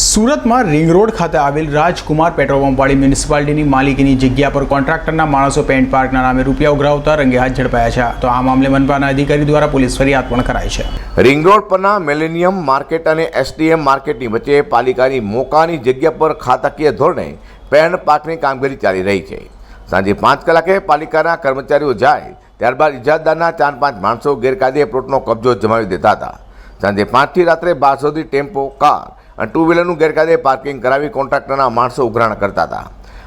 સુરતમાં ring road ખાતે આવેલ રાજકુમાર પેટ્રોલ પંપવાળી મ્યુનિસિપાલિટીની માલિકીની જગ્યા પર કોન્ટ્રાક્ટરના માણસો પેન્ટ પાર્કના નામે રૂપિયા ઉઘરાવતા રંગે હાથ ઝડપાયા છે. તો આ મામલે મનપાના અધિકારી દ્વારા પોલીસ ફરિયાદ પણ કરાઈ છે. રિંગ રોડ પરના મિલેનિયમ માર્કેટ અને એસડીએમ માર્કેટની વચ્ચે પાલિકાની મોકાની જગ્યા પર ખાતાકીય ધોરણે પેન્ટ પાર્કની કામગીરી ચાલી રહી છે. સાંજે પાંચ કલાકે પાલિકાના કર્મચારીઓ જાય, ત્યારબાદ ઇજાદદારના ચાર પાંચ માણસો ગેરકાયદે પ્લોટનો કબજો જમાવી દેતા હતા. સાંજે પાંચથી રાત્રે બાર સુધી ટેમ્પો, કાર અને ટુ વ્હીલરનું ગેરકાયદે પાર્કિંગ કરાવી કોન્ટ્રાક્ટરના માણસો ઉઘરાણ કરતા હતા.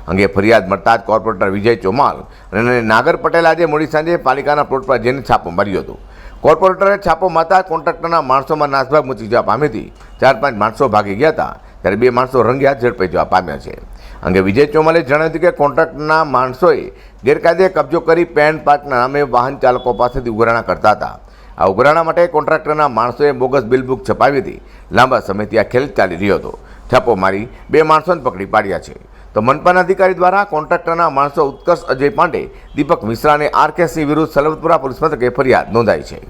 અંગે ફરિયાદ મળતા જ કોર્પોરેટર વિજય ચોમાલ અને નાગર પટેલ આજે મોડી સાંજે પાલિકાના પ્લોટ પર જઈને છાપો માર્યો હતો. કોર્પોરેટરે છાપો મારતા કોન્ટ્રાક્ટરના માણસોમાં નાસભાગ મચી જવા પામી હતી. ચાર પાંચ માણસો ભાગી ગયા હતા, ત્યારે બે માણસો રંગે હાથ ઝડપાઈ જવા પામ્યા છે. અંગે વિજય ચોમાલે જણાવ્યું હતું કે કોન્ટ્રાક્ટના માણસોએ ગેરકાયદે કબજો કરી પેન પાર્કના નામે વાહન ચાલકો પાસેથી ઉઘરાણા કરતા હતા. આ ઉઘરાણા માટે કોન્ટ્રાક્ટરના માણસોએ બોગસ બિલ બુક છપાવી હતી લાંબા સમયથી આ ખેલ ચાલી રહ્યો હતો છાપો મારી બે માણસોને પકડી પાડ્યા છે તો મનપાના અધિકારી દ્વારા કોન્ટ્રાક્ટરના માણસો ઉત્કર્ષ અજય પાંડે દીપક મિશ્રા અને આર કે સિંહ વિરુદ્ધ સલવતપુરા પોલીસ મથકે ફરિયાદ નોંધાઈ છે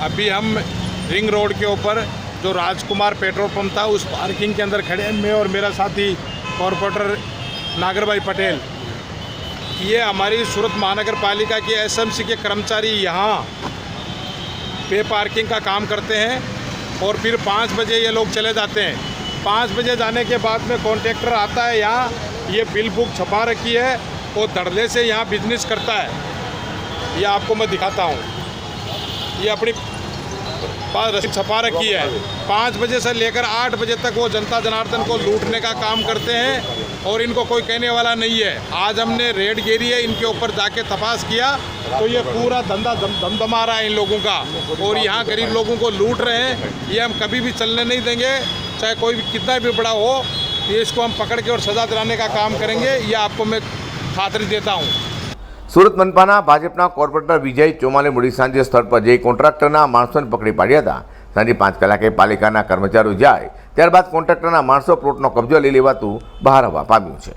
अभी हम रिंग रोड के ऊपर जो राजकुमार पेट्रोल पंप था उस पार्किंग के अंदर खड़े हैं मैं और मेरा साथी कॉरपोरेटर नागर भाई पटेल ये हमारी सूरत महानगर पालिका के एसएमसी के कर्मचारी यहाँ पे पार्किंग का काम करते हैं और फिर पाँच बजे ये लोग चले जाते हैं। पाँच बजे जाने के बाद में कॉन्ट्रैक्टर आता है यहाँ, ये बिल बुक छपा रखी है और धड़ल्ले से यहाँ बिज़नेस करता है। ये आपको मैं दिखाता हूँ। ये अपनी पास रसीद छपा रखी है। पाँच बजे से लेकर आठ बजे तक वो जनता जनार्दन को लूटने का काम करते हैं और इनको कोई कहने वाला नहीं है। आज हमने रेड घेरी है, इनके ऊपर जाके तपास किया। तो ये पूरा धंधा दम दमदमा रहा है इन लोगों का और यहाँ गरीब लोगों को लूट रहे हैं ये हम कभी भी चलने नहीं देंगे चाहे कोई भी कितना भी बड़ा हो ये इसको हम पकड़ के और सजा दिलाने का काम करेंगे ये आपको मैं खातरी देता हूँ સુરત મનપાના ભાજપના કોર્પોરેટર વિજય ચોમાલે મોડી સાંજે સ્થળ પર જઈ કોન્ટ્રાક્ટરના માણસોને પકડી પાડ્યા હતા સાંજે પાંચ કલાકે પાલિકાના કર્મચારીઓ જાય ત્યારબાદ કોન્ટ્રાક્ટરના માણસો પ્લોટનો કબજો લઈ લેવાતું બહાર આવવા પામ્યું છે